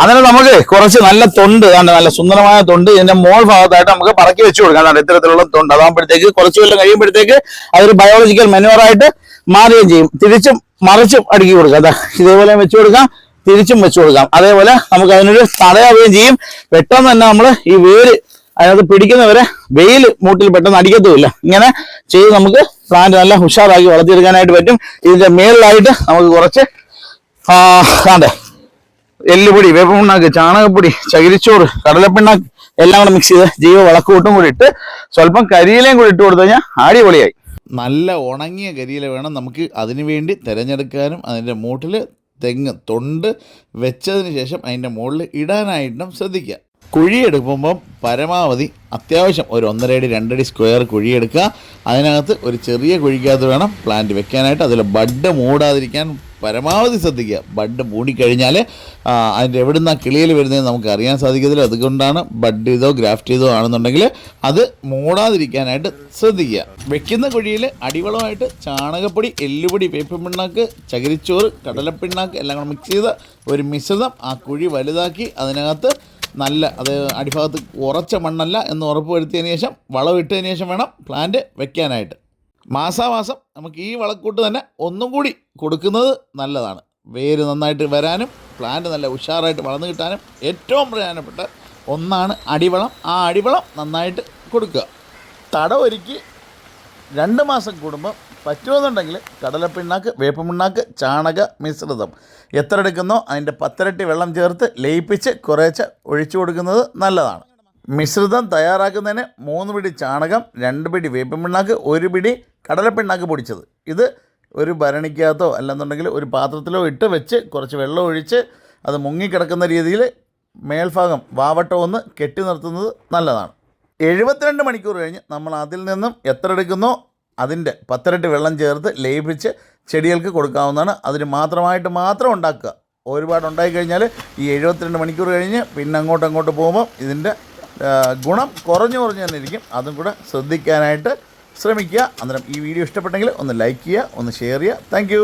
അങ്ങനെ നമുക്ക് കുറച്ച് നല്ല തൊണ്ട് നല്ല സുന്ദരമായ തൊണ്ട് ഇതിന്റെ മോൾ ഭാഗത്തായിട്ട് നമുക്ക് പറക്കി വെച്ചു കൊടുക്കാം. ഇത്തരത്തിലുള്ള തൊണ്ട്. അതാകുമ്പോഴത്തേക്ക് കുറച്ച് കൊല്ലം കഴിയുമ്പോഴത്തേക്ക് അതൊരു ബയോളജിക്കൽ മെനുവറായിട്ട് മാറുകയും ചെയ്യും. തിരിച്ചും മറിച്ചും അടുക്കി കൊടുക്കാം. അതാ ഇതേപോലെ വെച്ചു കൊടുക്കാം. തിരിച്ചും വെച്ചു കൊടുക്കാം. അതേപോലെ നമുക്ക് അതിനൊരു തടയാവുകയും ചെയ്യും. പെട്ടെന്ന് തന്നെ നമ്മൾ ഈ വേര് അതിനകത്ത് പിടിക്കുന്നവരെ വെയിൽ മൂട്ടിൽ പെട്ടെന്ന് അടിക്കത്തുമില്ല. ഇങ്ങനെ ചെയ്ത് നമുക്ക് പ്ലാന്റ് നല്ല ഉഷാറാക്കി വളർത്തിയെടുക്കാനായിട്ട് പറ്റും. ഇതിന്റെ മേളിലായിട്ട് നമുക്ക് കുറച്ച് ആ കാണ്ടേ? എല്ലുപൊടി വേപ്പമുണ്ണാക്ക് ചാണകപ്പൊടി ചകിരിച്ചോറ് കടലപ്പിണ്ണാക്ക് എല്ലാം കൂടെ മിക്സ് ചെയ്ത് ജൈവ വളക്കൂട്ടും കൂടി ഇട്ട് സ്വല്പം കരിയിലയും കൂടി ഇട്ട് കൊടുത്തു കഴിഞ്ഞാൽ അടിപൊളിയായി. നല്ല ഉണങ്ങിയ കരിയില വേണം നമുക്ക് അതിനുവേണ്ടി തിരഞ്ഞെടുക്കാനും അതിന്റെ മൂട്ടിൽ തെങ്ങ് തൊണ്ട് വെച്ചതിന് ശേഷം അതിന്റെ മുകളിൽ ഇടാനായിട്ടും ശ്രദ്ധിക്കുക. കുഴിയെടുക്കുമ്പം പരമാവധി അത്യാവശ്യം ഒരു ഒന്നരയടി രണ്ടടി സ്ക്വയർ കുഴിയെടുക്കുക. അതിനകത്ത് ഒരു ചെറിയ കുഴിക്കകത്ത് വേണം പ്ലാന്റ് വെക്കാനായിട്ട്. അതിൽ ബഡ് മൂടാതിരിക്കാൻ പരമാവധി ശ്രദ്ധിക്കുക. ബഡ് മൂടിക്കഴിഞ്ഞാൽ അതിന്റെ എവിടെ നിന്നാണ് കിളിയിൽ വരുന്നതെന്ന് നമുക്ക് അറിയാൻ സാധിക്കത്തില്ല. അതുകൊണ്ടാണ് ബഡ് ചെയ്തോ ഗ്രാഫ്റ്റ് ചെയ്തോ ആണെന്നുണ്ടെങ്കിൽ അത് മൂടാതിരിക്കാനായിട്ട് ശ്രദ്ധിക്കുക. വെക്കുന്ന കുഴിയിൽ അടിവളമായിട്ട് ചാണകപ്പൊടി എല്ലുപൊടി വേപ്പ് പിണ്ണാക്ക് ചകിരിച്ചോറ് കടലപ്പിണ്ണാക്ക് എല്ലാം കൂടെ മിക്സ് ചെയ്ത ഒരു മിശ്രിതം ആ കുഴി വലുതാക്കി അതിനകത്ത് നല്ല അത് അടിഭാഗത്ത് ഉറച്ച മണ്ണല്ല എന്ന് ഉറപ്പ് വരുത്തിയതിന് ശേഷം വളമിട്ടതിന് ശേഷം വേണം പ്ലാന്റ് വെക്കാനായിട്ട്. മാസാമാസം നമുക്ക് ഈ വളക്കൂട്ട് തന്നെ ഒന്നും കൂടി കൊടുക്കുന്നത് നല്ലതാണ്. വേര് നന്നായിട്ട് വരാനും പ്ലാന്റ് നല്ല ഉഷാറായിട്ട് വളർന്നു കിട്ടാനും ഏറ്റവും പ്രധാനപ്പെട്ട ഒന്നാണ് അടിവളം. ആ അടിവളം നന്നായിട്ട് കൊടുക്കുക. തടവൊരുക്കി രണ്ട് മാസം കൂടുമ്പോൾ പറ്റുമെന്നുണ്ടെങ്കിൽ കടലപ്പിണ്ണാക്ക് വേപ്പമിണ്ണാക്ക് ചാണക മിശ്രിതം എത്ര എടുക്കുന്നോ അതിന്റെ പത്തിരട്ടി വെള്ളം ചേർത്ത് ലയിപ്പിച്ച് കുറേച്ച് ഒഴിച്ചു കൊടുക്കുന്നത് നല്ലതാണ്. മിശ്രിതം തയ്യാറാക്കുന്നതിന് മൂന്ന് പിടി ചാണകം രണ്ട് പിടി വേപ്പിൻ പിണ്ണാക്ക് ഒരു പിടി കടലപ്പിണ്ണാക്ക് പൊടിച്ചത്. ഇത് ഒരു ഭരണിക്കകത്തോ അല്ലെന്നുണ്ടെങ്കിൽ ഒരു പാത്രത്തിലോ ഇട്ട് വെച്ച് കുറച്ച് വെള്ളം ഒഴിച്ച് അത് മുങ്ങിക്കിടക്കുന്ന രീതിയിൽ മേൽഭാഗം വാവട്ടം ഒന്ന് കെട്ടി നിർത്തുന്നത് നല്ലതാണ്. എഴുപത്തിരണ്ട് മണിക്കൂർ കഴിഞ്ഞ് നമ്മൾ അതിൽ നിന്നും എത്ര എടുക്കുന്നോ അതിന്റെ പത്തിരട്ടി വെള്ളം ചേർത്ത് ലയിപ്പിച്ച് ചെടികൾക്ക് കൊടുക്കാവുന്നതാണ്. അതിന് മാത്രമായിട്ട് മാത്രം ഉണ്ടാക്കുക. ഒരുപാട് ഉണ്ടായി കഴിഞ്ഞാൽ ഈ എഴുപത്തിരണ്ട് മണിക്കൂർ കഴിഞ്ഞ് പിന്നെ അങ്ങോട്ട് അങ്ങോട്ട് പോകുമ്പോൾ ഇതിന്റെ ഗുണം കുറഞ്ഞു കുറഞ്ഞു തന്നെ ഇരിക്കും അതും കൂടെ ശ്രദ്ധിക്കാനായിട്ട് ശ്രമിക്കുക. അന്നേരം ഈ വീഡിയോ ഇഷ്ടപ്പെട്ടെങ്കിൽ ഒന്ന് ലൈക്ക് ചെയ്യുക ഒന്ന് ഷെയർ ചെയ്യുക. താങ്ക്